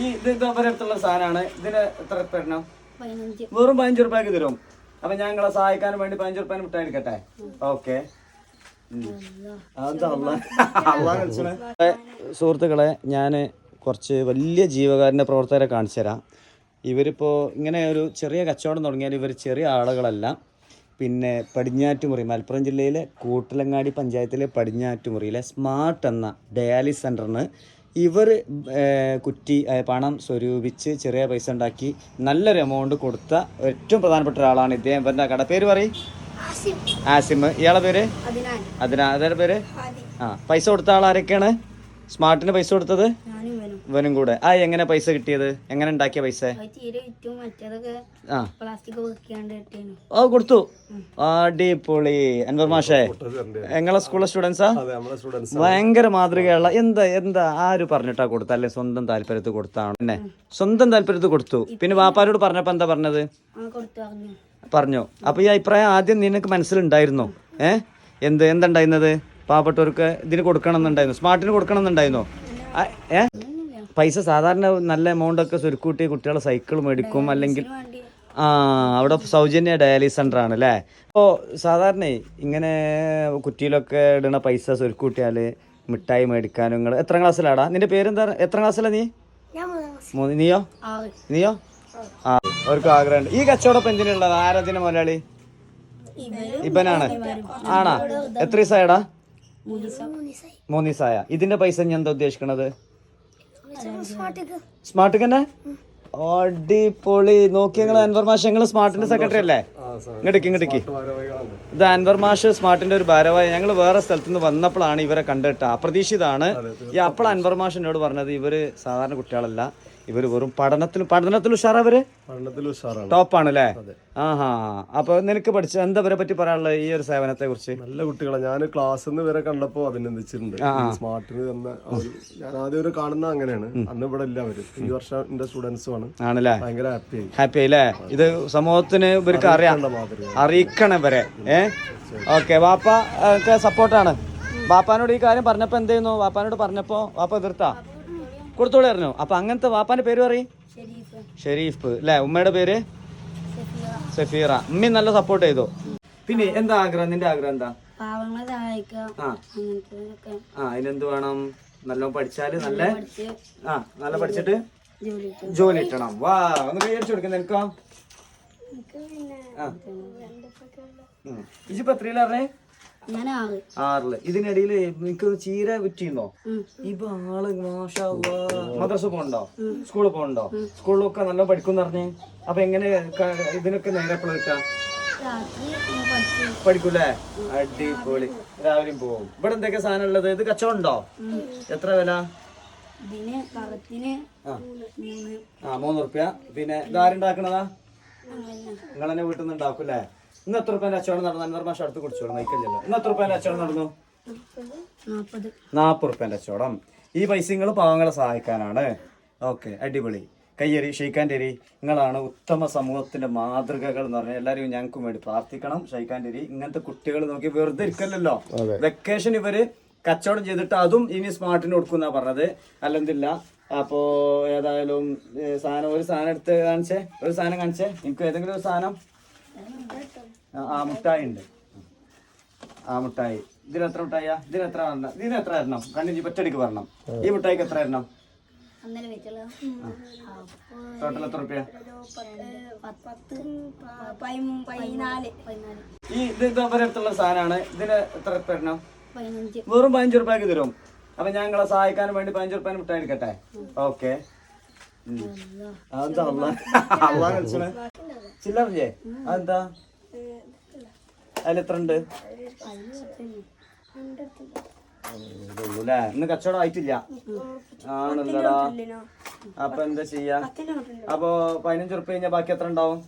ഈ ഇത് ഇതവരെ അടുത്തുള്ള സാധനമാണ്. ഇതിന് എത്ര തരണം വെറും പതിനഞ്ച് റുപ്യക്ക് തരും. അപ്പൊ ഞങ്ങളെ സഹായിക്കാൻ വേണ്ടി പതിനഞ്ച് റുപ്യ വിട്ടായിരിക്കട്ടെ? എടുക്കട്ടെ ഓക്കെ. സുഹൃത്തുക്കളെ ഞാൻ കുറച്ച് വലിയ ജീവകാരന്റെ പ്രവർത്തകരെ കാണിച്ചു തരാം. ഇവരിപ്പോൾ ഇങ്ങനെ ഒരു ചെറിയ കച്ചവടം തുടങ്ങിയാൽ ഇവർ ചെറിയ ആളുകളല്ല. പിന്നെ പടിഞ്ഞാറ്റുമുറി മലപ്പുറം ജില്ലയിലെ കൂട്ടിലങ്ങാടി പഞ്ചായത്തിലെ പടിഞ്ഞാറ്റുമുറിയിലെ സ്മാർട്ട് എന്ന ഡയാലിസ് സെന്ററിന് ഇവർ കുറ്റി പണം സ്വരൂപിച്ച് ചെറിയ പൈസ ഉണ്ടാക്കി നല്ലൊരു എമൗണ്ട് കൊടുത്ത ഏറ്റവും പ്രധാനപ്പെട്ട ഒരാളാണ് ഇദ്ദേഹം. ഇവരുടെ കട പേര് പറയും. ആസിം. ഇയാളെ പേര്? അതിനാ അതിന്റെ പേര്? ആ പൈസ കൊടുത്ത ആൾ ആരൊക്കെയാണ് സ്മാർട്ടിന് പൈസ കൊടുത്തത്? ഇവനും കൂടെ. ആ എങ്ങനെ പൈസ കിട്ടിയത്? എങ്ങനെ ഉണ്ടാക്കിയ പൈസ? ആ. ഓ കൊടുത്തു. അടിപൊളി. അൻവർ മാഷേ എങ്ങളെ സ്കൂളിലെ സ്റ്റുഡൻസാ ഭയങ്കര മാതൃകയുള്ള എന്താ എന്താ ആര് പറഞ്ഞിട്ടാ കൊടുത്ത? അല്ലെ സ്വന്തം താല്പര്യത്തിൽ കൊടുത്താണ് എന്നെ സ്വന്തം താല്പര്യത്തിൽ കൊടുത്തു. പിന്നെ വാപ്പാരോട് പറഞ്ഞപ്പോ എന്താ പറഞ്ഞത്? ആ കൊടുത്തു പറഞ്ഞു. പറഞ്ഞു. അപ്പൊ ഈ അഭിപ്രായം ആദ്യം നിനക്ക് മനസ്സിലുണ്ടായിരുന്നോ. ഏ? എന്ത് എന്തുണ്ടായിരുന്നത് പാവപ്പെട്ടവർക്ക് ഇതിന് കൊടുക്കണം എന്നുണ്ടായിരുന്നു സ്മാർട്ടിന് കൊടുക്കണം എന്നുണ്ടായിരുന്നോ ആ, ഏ? പൈസ സാധാരണ നല്ല എമൗണ്ട് ഒക്കെ സുരുക്കൂട്ടി കുട്ടികളെ സൈക്കിൾ മേടിക്കും അല്ലെങ്കിൽ ആ അവിടെ സൗജന്യ ഡയാലിസ് സെന്റർ ആണ് അല്ലേ? അപ്പോൾ സാധാരണ ഇങ്ങനെ കുറ്റിയിലൊക്കെ ഇടുന്ന പൈസ സ്വരുക്കൂട്ടിയാൽ മിഠായി മേടിക്കാനും നിങ്ങൾ എത്ര ക്ലാസ്സിലാടാ നിന്റെ പേരെന്താ? എത്ര ക്ലാസ്സിലാ നീ? മൂന്ന് നീയോ? നീയോ? ആ അവർക്ക് ആഗ്രഹമുണ്ട്. ഈ കച്ചവടം എന്തിനുള്ളത് ആരാധന മുതലാളി? ഇപ്പനാണ് ഇബനാണ് ആണാ? എത്ര ദിവസമായടാ മൂന്ന് ദിവസമായ ഇതിന്റെ പൈസ ഞാൻ എന്താ ഉദ്ദേശിക്കണത്? സ്മാർട്ട് തന്നെ അടിപൊളി. നോക്കി നിങ്ങൾ അൻവർ മാഷ് നിങ്ങൾ സ്മാർട്ടിന്റെ സെക്രട്ടറി അല്ലേ? ഇങ്ങോട്ടേക്ക് ഇങ്ങോട്ടേക്ക്. ഇത് അൻവർ മാഷ് സ്മാർട്ടിന്റെ ഒരു ഭാരവായി ഞങ്ങൾ വേറെ സ്ഥലത്ത് നിന്ന് വന്നപ്പോഴാണ് ഇവരെ കണ്ടിട്ട്. അപ്രതീക്ഷിതാണ്. ഈ അപ്പോൾ അൻവർ മാഷ് എന്നോട് പറഞ്ഞത് ഇവർ സാധാരണ കുട്ടികളല്ല ഇവർ വെറും പഠനത്തിൽ പഠനത്തിൽ ഉഷാറാ അവർ ടോപ്പാണ് അല്ലേ ആഹാ. അപ്പൊ നിനക്ക് പഠിച്ച എന്താ ഇവരെ പറ്റി പറയാനുള്ളത് ഈ ഒരു സേവനത്തെ കുറിച്ച്? നല്ല കുട്ടികളെ ഞാൻ ക്ലാസ്സിൽ നിന്ന് വരെ കണ്ടപ്പോ അഭിനന്ദിച്ചിട്ടുണ്ട്. സ്മാർട്ടിന് തന്ന ഞാൻ ആദ്യം ഒരു കാണുന്ന അങ്ങനെയാണ്. അന്ന് ഇവിടെ ഇല്ല അവർ. ഈ വർഷം എന്റെ സ്റ്റുഡൻസും ആണ്. ആണല്ലേ? ഭയങ്കര ഹാപ്പി ആയി ഹാപ്പി ആയില്ലേ ഇത് സമൂഹത്തിന് ഇവർക്ക് അറിയാം. അറിയിക്കണം ഇവരെ. ഏ? ഓക്കെ വാപ്പ ഒക്കെ സപ്പോർട്ടാണ്. വാപ്പാനോട് ഈ കാര്യം പറഞ്ഞപ്പോ എന്ത് ചെയ്യുന്നു? വാപ്പാനോട് പറഞ്ഞപ്പോ വാപ്പ എതിർത്താ? കൊടുത്തോളി അറിഞ്ഞു? അപ്പൊ അങ്ങനത്തെ വാപ്പാന്റെ പേര് പറയും. ഷെരീഫ് അല്ലെ? ഉമ്മയുടെ പേര്? സഫീറ. ഉമ്മി നല്ല സപ്പോർട്ട് ചെയ്തു. പിന്നെ എന്താ ആഗ്രഹം? നിന്റെ ആഗ്രഹം എന്താ? ആ. അതിനെന്ത് വേണം? നല്ലോണം പഠിച്ചാൽ നല്ല ആ നല്ല പഠിച്ചിട്ട് ജോലി കിട്ടും. ജോലി കിട്ടണം. വാ ഒന്ന് കൈ അടിച്ചു കൊടുക്കുന്ന ഉം. ഇജിപ്പോ എത്രയിലാ പറഞ്ഞേ? ആറിൽ. ഇതിനിടയിൽ നിനക്ക് ചീര വിറ്റിന്നോ. ഇപ്പൊ ആൾ മാഷാ. മദ്രസ പോണ്ടോ? സ്കൂളിൽ പോണ്ടോ? സ്കൂളിലൊക്കെ നല്ല പഠിക്കും പറഞ്ഞേ. അപ്പൊ എങ്ങനെ ഇതിനൊക്കെ നേരെ എപ്പോഴും കിട്ടാം പഠിക്കൂലേ അടിപൊളി. രാവിലെയും പോവും. ഇവിടെ എന്തൊക്കെ സാധനം ഉള്ളത് ഇത് കച്ചവടം ഉണ്ടോ? എത്ര വില? ആ. മൂന്ന്. റുപ്യ പിന്നെ ഇതാരുണ്ടാക്കണതാ? നിങ്ങൾ തന്നെ വീട്ടിൽ നിന്ന് ഉണ്ടാക്കൂലേ ഇന്ന് എത്ര റുപ്യ അച്ചവടം നടന്നു? അഞ്ഞൂറ് മാഷം അടുത്ത് കുടിച്ചോളൂ നയിക്കല്ലോ ഇന്ന് എത്ര റുപ്യ അച്ചവടം നടന്നു? നാൽപ്പത് റുപ്യന്റെ കച്ചവടം. ഈ പൈസ നിങ്ങൾ പാവങ്ങളെ സഹായിക്കാനാണ്. ഓക്കെ അടിപൊളി. കയ്യേറി ഷെയ്ക്കാൻഡേരി നിങ്ങളാണ് ഉത്തമ സമൂഹത്തിന്റെ മാതൃകകൾ എന്ന് പറഞ്ഞാൽ എല്ലാവരും ഞങ്ങൾക്കും വേണ്ടി പ്രാർത്ഥിക്കണം. ഷെയ്ക്കാൻഡേരി ഇങ്ങനത്തെ കുട്ടികൾ നോക്കി വെറുതെ ഇരിക്കല്ലോ വെക്കേഷൻ ഇവർ കച്ചവടം ചെയ്തിട്ട് അതും ഇനി സ്മാർട്ടിന് കൊടുക്കുന്ന പറഞ്ഞത്. അല്ലെന്നില്ല അപ്പോ ഏതായാലും സാധനം ഒരു സാധനം എടുത്ത് കാണിച്ചേ ഒരു സാധനം കാണിച്ചേ. എനിക്ക് ഏതെങ്കിലും ഒരു സാധനം? ആ, മുട്ടായി ഉണ്ട്. ആ മുട്ടായി. ഇതിന് എത്ര മുട്ടായിയാ? ഇതിന് എത്ര വരണം? ഇതിന് എത്ര വരണം? കണ്ണിന് പറ്റടിക്ക് വരണം. ഈ മുട്ടായിക്ക് എത്ര വരണം? ടോട്ടൽ എത്ര റുപ്യ? ഈ ഇത് ഇതവരെ അടുത്തുള്ള സാധനമാണ്. ഇതിന് എത്ര പതിനഞ്ച്. വെറും പതിനഞ്ച് റുപ്യക്ക് തരും. അപ്പൊ ഞങ്ങളെ സഹായിക്കാൻ വേണ്ടി പതിനഞ്ച് റുപ്യ മുട്ടായി എടുക്കട്ടെ ഓക്കെ. അതെന്താ അള്ളാ? അള്ളാ കളിച്ചത് ചില്ലറില്ലേ അതെന്താ? അതിലെത്ര ഉണ്ട്? ല്ലേ ഇന്ന് കച്ചവടം ആയിട്ടില്ല. ആണല്ലടാ. അപ്പൊ എന്താ ചെയ്യാ? അപ്പൊ പതിനഞ്ച് റുപ്യ കഴിഞ്ഞാൽ ബാക്കി എത്ര ഉണ്ടാവും?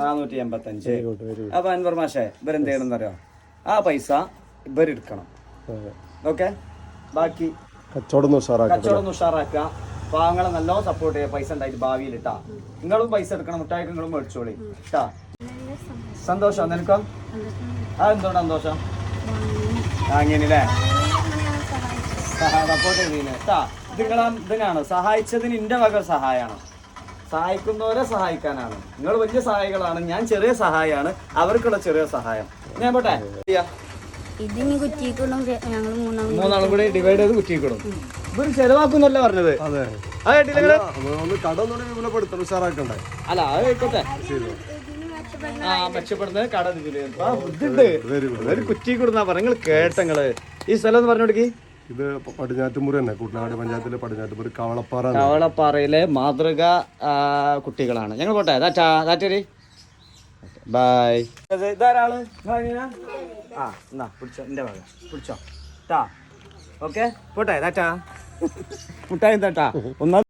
നാനൂറ്റി അമ്പത്തഞ്ച്. അപ്പൊ അൻവർ മാഷേ ഇവരെന്ത് ചെയ്യണം അറിയോ ആ പൈസ ഇവരെടുക്കണം ഓക്കെ? ബാക്കി കച്ചവടം കച്ചവടം ഉഷാറാക്കുക. പാവങ്ങളെ നല്ല സപ്പോർട്ട് ചെയ്യുക. പൈസ ഉണ്ടായിട്ട് ഭാവിയിൽ ഇട്ടാ. നിങ്ങളും പൈസ എടുക്കണം. മുട്ടായിക്ക് നിങ്ങളും മേടിച്ചോളി. ഇട്ടാ. സന്തോഷം. നിനക്കോ? അതെന്തോണ്ട് സന്തോഷം? വാങ്ങിയല്ലേ സപ്പോർട്ട് ചെയ്തീന് ഇട്ടാ. നിങ്ങളെ ഇതിനാണ്. സഹായിച്ചതിന് ഇന്റെ വക സഹായമാണ് സഹായിക്കുന്നവരെ സഹായിക്കാനാണ്. നിങ്ങൾ വലിയ സഹായികളാണ്. ഞാൻ ചെറിയ സഹായമാണ് അവർക്കുള്ള ചെറിയ സഹായം. ഞാൻ പോട്ടെ. ഇതിന് ഞങ്ങൾ മൂന്നാളും മൂന്നാളും കൂടി ഡിവൈഡ് ചെയ്ത് കുറ്റിക്കിടും ഇവർ ചെലവാക്കുന്നല്ല പറഞ്ഞത്? അല്ല അത് ആ മെച്ചപ്പെടുന്നത് കട ഇതിൽ. കുറ്റി കൊടുന്നാ പറഞ്ഞ നിങ്ങൾ കേട്ടങ്ങൾ ഈ സ്ഥലം എന്ന് പറഞ്ഞു കൊടുക്കി. ഇത് പടിഞ്ഞാറ്റുമുറി തന്നെ കുട്ടനാട് പഞ്ചായത്തിലെ പടിഞ്ഞാറ്റുമുറി കവളപ്പാറ കവളപ്പാറയിലെ മാതൃക കുട്ടികളാണ്. ഞങ്ങൾ പോട്ടെ. ദാറ്റാ ദാറ്റരി ബൈ ഇതാരാൾ? ആ എന്നാ പിടിച്ചോ എന്റെ ഭാഗം പിടിച്ചോ. ടാ ഓക്കെ? പോട്ടെ ദാറ്റാ മുട്ടായി താട്ടാ ഒന്നാ